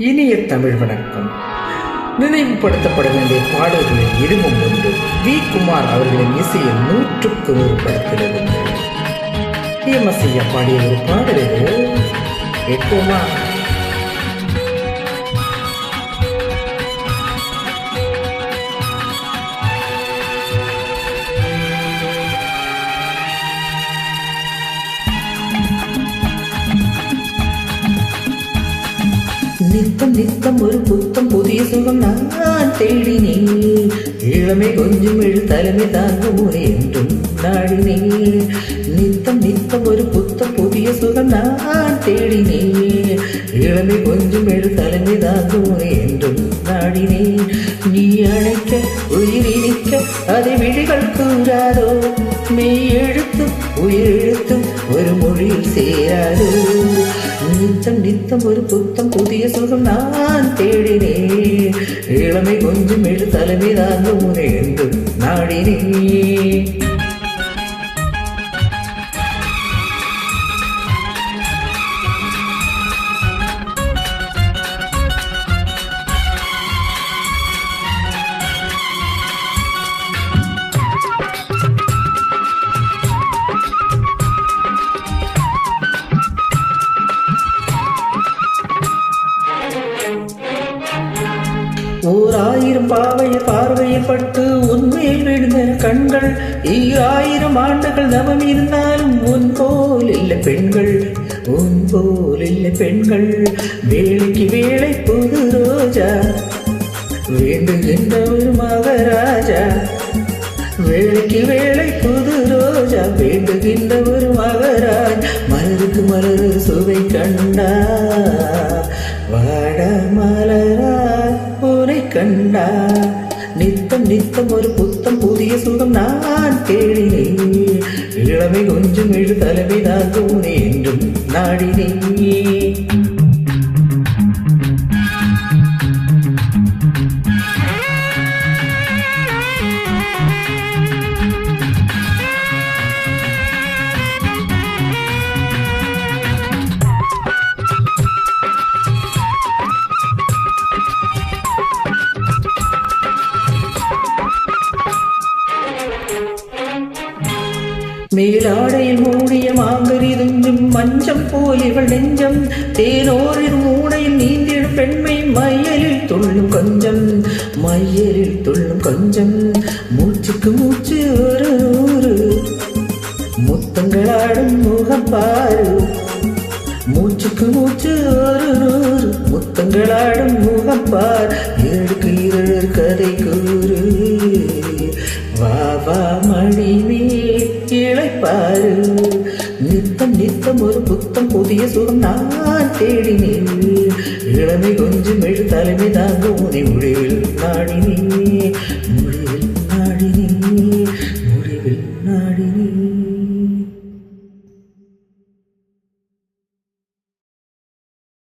இனிய தமிழ் வணக்கம். நினைவுபடுத்தப்பட வேண்டிய பாடல்களில் இதுவும் ஒன்று வி. குமார் அவர்களின் இசையில் நூற்றுக்கு நூறு படத்திலிருந்து. ஐயா பாடிய ஒரு பாடல் இது. கேட்போமா நித்தம் நித்தம் ஒரு புத்தம் புதிய சுகம் நான் தேடினேன். இளமை கொஞ்சம் எழு தலைமை தாங்கும் என்றும் நாடினேன். நித்தம் நித்தம் ஒரு புத்தம் புதிய சுகம் நான் தேடினேன். இளமை கொஞ்சம் எழு தலைமை தாங்கும் என்றும் நாடினேன். நீ அழைக்க உயிரிழிக்க அதை விழிகள் கூறாதோ? மெய் எழுத்தும் உயிர் எழுத்தும் ஒரு மொழியில் சேராதோ? நித்தம் நித்தம் ஒரு புத்தம் புதிய சுகம் நான் தேடினேன் இளமை கொஞ்சம் எழு தலைமை தான் உனை என்றும் நாடினேன் ஓர் ஆயிரம் பாவைய பார்வையில் பட்டு உண்மையில் விழுந்த கண்கள் ஈராயிரம் ஆண்டுகள் நவம் இருந்தாலும் உன் போல் இல்லை பெண்கள். உன் போல் இல்லை பெண்கள். வேலைக்கு வேலை புது ரோஜா. வேண்டுகின்ற ஒரு மகராஜா. வேலைக்கு வேலை புது ரோஜா. வேண்டுகின்ற ஒரு மகராஜ். மலருக்கு மலர் சுவை கண்டா. வாட மலரா. கண்டா நித்தம் நித்தம் ஒரு புத்தம் புதிய சுகம் நான் தேடினேன் இளமை கொஞ்சம் இழு தலைமை நான் தூணே என்றும் நாடினேன். மேலாடையில் மூடிய மாங்கரிதுஞ்சும் மஞ்சம் போல் இவள் நெஞ்சம். தேனோரில் மூடையில் நீந்திடும் பெண்மை மையலில் துள்ளும் கொஞ்சம். மையலில் துள்ளும் கொஞ்சம். மூச்சுக்கு மூச்சு ஒரு ஊரு முத்தங்களாடும் முகம் பாரு. மூச்சுக்கு மூச்சு ஒரு நூறு. முத்தங்களாடும் முகம் பார். ஏழுக்கு நித்தம் ஒரு புத்தம் புதிய சுகம் நான் தேடினேன். இளமை கொஞ்சம் எழு தலைமை தாங்க உனை முடிவில் நாடினே முடிவில் நாடினே முடிவில் நாடினே